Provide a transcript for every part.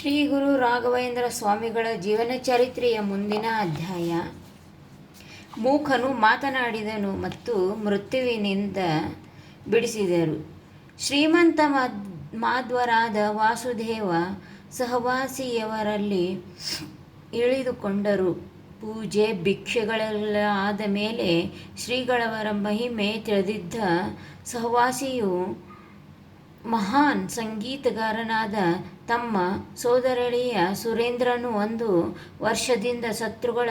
ಶ್ರೀ ಗುರು ರಾಘವೇಂದ್ರ ಸ್ವಾಮಿಗಳ ಜೀವನ ಚರಿತ್ರೆಯ ಮುಂದಿನ ಅಧ್ಯಾಯ. ಮೂಕನು ಮಾತನಾಡಿದನು ಮತ್ತು ಮೃತ್ಯುವಿನಿಂದ ಬಿಡಿಸಿದರು. ಶ್ರೀಮಂತ ಮಾಧ್ವರಾದ ವಾಸುದೇವ ಸಹವಾಸಿಯವರಲ್ಲಿ ಇಳಿದುಕೊಂಡರು. ಪೂಜೆ, ಭಿಕ್ಷೆಗಳೆಲ್ಲ ಆದ ಮೇಲೆ ಶ್ರೀಗಳವರ ಮಹಿಮೆ ತಿಳಿದಿದ್ದ ಸಹವಾಸಿಯು ಮಹಾನ್ ಸಂಗೀತಗಾರನಾದ ತಮ್ಮ ಸೋದರಳಿಯ ಸುರೇಂದ್ರನು ಒಂದು ವರ್ಷದಿಂದ ಶತ್ರುಗಳ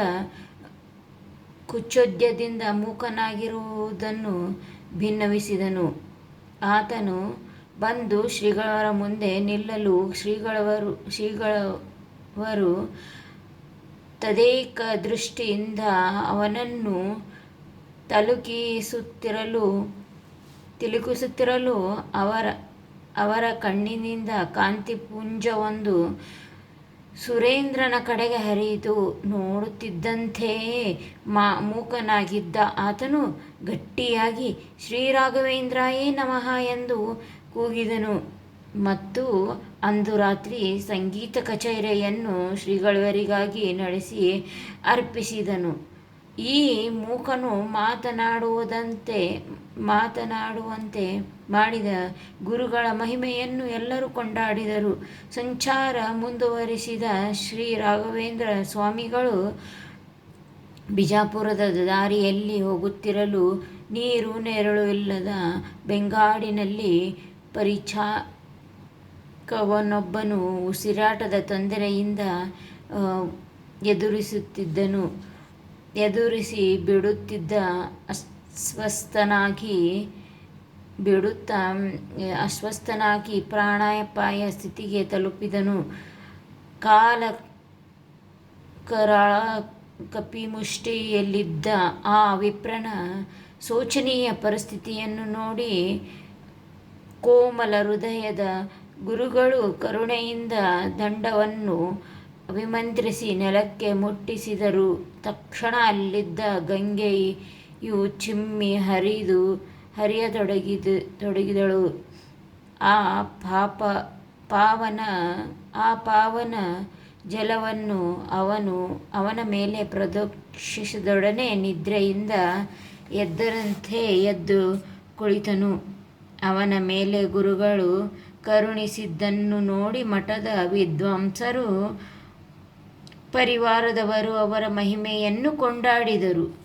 ಕುಚೋದ್ಯದಿಂದ ಮೂಕನಾಗಿರುವುದನ್ನು ಭಿನ್ನವಿಸಿದನು. ಆತನು ಬಂದು ಶ್ರೀಗಳವರ ಮುಂದೆ ನಿಲ್ಲಲು ಶ್ರೀಗಳವರು ಶ್ರೀಗಳವರು ತದೇಕ ದೃಷ್ಟಿಯಿಂದ ಅವನನ್ನು ತಲುಕಿಸುತ್ತಿರಲು, ತಿಲುಕಿಸುತ್ತಿರಲು ಅವರ ಅವರ ಕಣ್ಣಿನಿಂದ ಕಾಂತಿಪುಂಜವೊಂದು ಸುರೇಂದ್ರನ ಕಡೆಗೆ ಹರಿಯಿತು. ನೋಡುತ್ತಿದ್ದಂತೆಯೇ ಮಾ, ಮೂಕನಾಗಿದ್ದ ಆತನು ಗಟ್ಟಿಯಾಗಿ, ಶ್ರೀರಾಘವೇಂದ್ರಾಯೇ ನಮಃ ಎಂದು ಕೂಗಿದನು. ಮತ್ತು ಅಂದು ರಾತ್ರಿ ಸಂಗೀತ ಕಚೇರಿಯನ್ನು ಶ್ರೀಗಳವರಿಗಾಗಿ ನಡೆಸಿ ಅರ್ಪಿಸಿದನು. ಈ ಮೂಕನು ಮಾತನಾಡುವುದಂತೆ, ಮಾತನಾಡುವಂತೆ ಮಾಡಿದ ಗುರುಗಳ ಮಹಿಮೆಯನ್ನು ಎಲ್ಲರೂ ಕೊಂಡಾಡಿದರು. ಸಂಚಾರ ಮುಂದುವರಿಸಿದ ಶ್ರೀ ರಾಘವೇಂದ್ರ ಸ್ವಾಮಿಗಳು ಬಿಜಾಪುರದ ದಾರಿಯಲ್ಲಿ ಹೋಗುತ್ತಿರಲು ನೀರು ನೆರಳು ಇಲ್ಲದ ಬೆಂಗಾಡಿನಲ್ಲಿ ಪರಿಚಾಕವನೊಬ್ಬನು ಉಸಿರಾಟದ ತೊಂದರೆಯಿಂದ ಎದುರಿಸುತ್ತಿದ್ದನು. ಎದುರಿಸಿ ಬಿಡುತ್ತಿದ್ದ ಅಸ್ವಸ್ಥನಾಗಿ ಬಿಡುತ್ತಾ ಅಸ್ವಸ್ಥನಾಗಿ ಪ್ರಾಣಾಯಪಾಯ ಸ್ಥಿತಿಗೆ ತಲುಪಿದನು. ಕಾಲ ಕರಾಳ ಕಪಿಮುಷ್ಟಿಯಲ್ಲಿದ್ದ ಆ ವಿಪ್ರನ ಶೋಚನೀಯ ಪರಿಸ್ಥಿತಿಯನ್ನು ನೋಡಿ ಕೋಮಲ ಹೃದಯದ ಗುರುಗಳು ಕರುಣೆಯಿಂದ ದಂಡವನ್ನು ಅಭಿಮಂತ್ರಿಸಿ ನೆಲಕ್ಕೆ ಮುಟ್ಟಿಸಿದರು. ತಕ್ಷಣ ಅಲ್ಲಿದ್ದ ಗಂಗೆಯು ಚಿಮ್ಮಿ ಹರಿದು ಹರಿಯತೊಡಗಿದ, ತೊಡಗಿದಳು. ಆ ಪಾಪ, ಪಾವನ, ಆ ಪಾವನ ಜಲವನ್ನು ಅವನು ಅವನ ಮೇಲೆ ಪ್ರದಕ್ಷಿಸಿದೊಡನೆ ನಿದ್ರೆಯಿಂದ ಎದ್ದರಂತೆ ಎದ್ದು ಕುಳಿತನು. ಅವನ ಮೇಲೆ ಗುರುಗಳು ಕರುಣಿಸಿದ್ದನ್ನು ನೋಡಿ ಮಠದ ವಿದ್ವಾಂಸರು ಪರಿವಾರದವರು ಅವರ ಮಹಿಮೆಯನ್ನು ಕೊಂಡಾಡಿದರು.